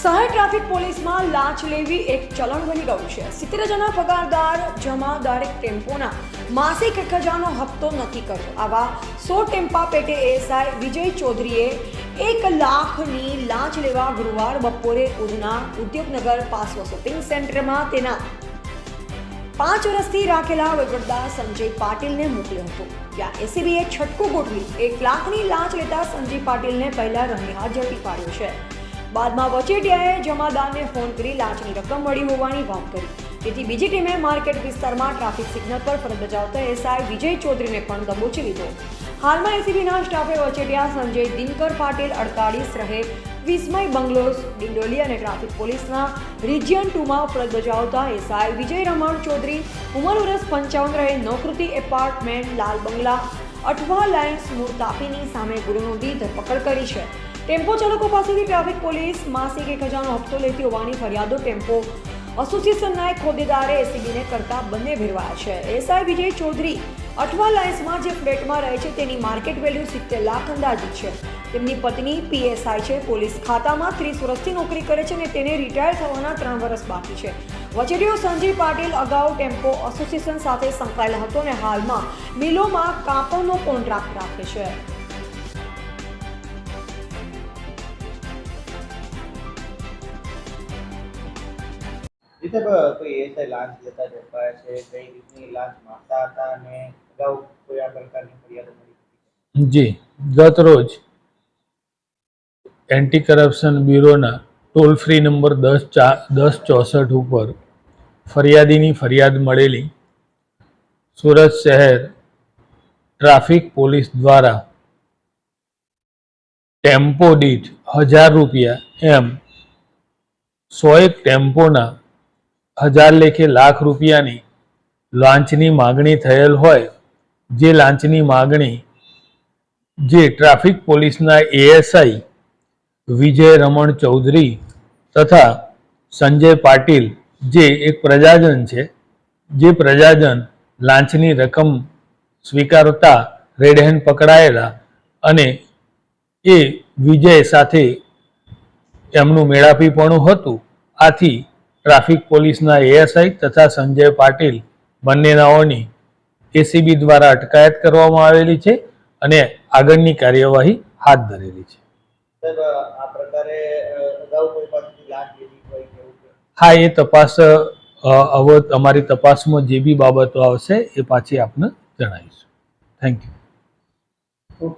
શહેર ટ્રાફિક પોલીસમાં લાંચ લેવી એક ચલણ બની ગયું છે. સિત્તેર જણા પગારદાર જમાદારે ટેમ્પોના માસિક એક હજારનો હપ્તો નક્કી કર્યો. આવા સો ટેમ્પા પેટે એએસઆઈ વિજય ચૌધરીએ એક લાખની લાંચ લેવા ગુરુવાર બપોરે ઉધના ઉદ્યોગનગર પાસવા શોપિંગ સેન્ટરમાં તેના પાંચ વર્ષથી રાખેલા વહીવટદાર સંજય પાટીલને મોકલ્યો હતો. ત્યાં એસીબીએ છટકું ગોઠવી એક લાખની લાંચ લેતા સંજય પાટીલને પહેલા રંગે હાથ ઝડપી પાડ્યો છે. બાદમાં વચેટિયાએ જમાદારને ફોન કરી લાંચની રકમ મળી હોવાની વાત કરી. તેથી બીજી ટીમે માર્કેટ વિસ્તારમાં ટ્રાફિક સિગ્નલ પર ફરજ બજાવતા એસઆઈ વિજય ચૌધરીને પણ દબોચી લીધો. હાલમાં એસીબીના સ્ટાફે વચેટિયા સંજય દિનકર પાટીલ અડતાળીસ રહે. વિસ્મય બંગલોઝ, ડિંડોલી અને ટ્રાફિક પોલીસના રિજિયન ટુમાં ફરજ બજાવતા એસઆઈ વિજય રમણ ચૌધરી ઉંમર વર્ષ પંચાવન રહે. નોકૃતિ એપાર્ટમેન્ટ, લાલ બંગલા. અઠવા લાઇન્સ મૂળ તાપીની સામે ગુનો નોંધી ધરપકડ કરી છે. ટેમ્પો ચાલકો પાસેથી ટ્રાફિક પોલીસ માસિક એક હજારનો હપ્તો લેતી હોવાની ફરિયાદો ટેમ્પો એસોસિએશનના હોદ્દેદારે એસીબીને કરતા બંને ભેરવાયા છે. એસઆઈ વિજય ચૌધરી અઠવા લાઇન્સમાં જે ફ્લેટમાં રહે છે તેની માર્કેટ વેલ્યુ સિત્તેર લાખ અંદાજિત છે. તેમની પત્ની પીએસઆઈ છે. પોલીસ ખાતામાં ત્રીસ વર્ષથી નોકરી કરે છે અને તેને રિટાયર થવાના ત્રણ વર્ષ બાકી છે. વચેટીઓ સંજય પાટીલ અગાઉ ટેમ્પો એસોસિએશન સાથે સંકળાયેલ હતો અને હાલમાં મિલોમાં કાપડનો કોન્ટ્રાક્ટ રાખે છે. રીતે બ- કોઈ એસઆઈ લાંચ જતા ઝડપાયા છે? કઈ રીતની લાંચ માંગતા હતા અને અગાઉ કોઈ આ પ્રકારની ફરિયાદો મળી જી ગત રોજ એન્ટી કરપ્શન બ્યુરોના ટોલ ફ્રી નંબર દસ ચા દસ ચોસઠ ઉપર ફરિયાદીની ફરિયાદ મળેલી. સુરત શહેર ટ્રાફિક પોલીસ દ્વારા ટેમ્પો દીઠ હજાર રૂપિયા એમ સો એક ટેમ્પોના હજાર લેખે લાખ રૂપિયાની લાંચની માગણી થયેલ હોય. જે લાંચની માગણી જે ટ્રાફિક પોલીસના એએસઆઈ વિજય રમણ ચૌધરી તથા સંજય પાટીલ, જે એક પ્રજાજન છે, જે પ્રજાજન લાંચની રકમ સ્વીકારતા રેડહેન પકડાયેલા અને એ વિજય સાથે એમનું મેળાપીપણું હતું. આથી ટ્રાફિક પોલીસના એએસઆઈ તથા સંજય પાટીલ બંનેનાઓની એસીબી દ્વારા અટકાયત કરવામાં આવેલી છે અને આગળની કાર્યવાહી હાથ ધરેલી છે. આ પ્રકારે અગાઉ કોઈ પાસેથી લાંચ લીધી હોય કે હા એ તપાસ હવે અમારી તપાસમાં જે બી બાબતો આવશે એ પાછી આપને જણાવીશું. Thank you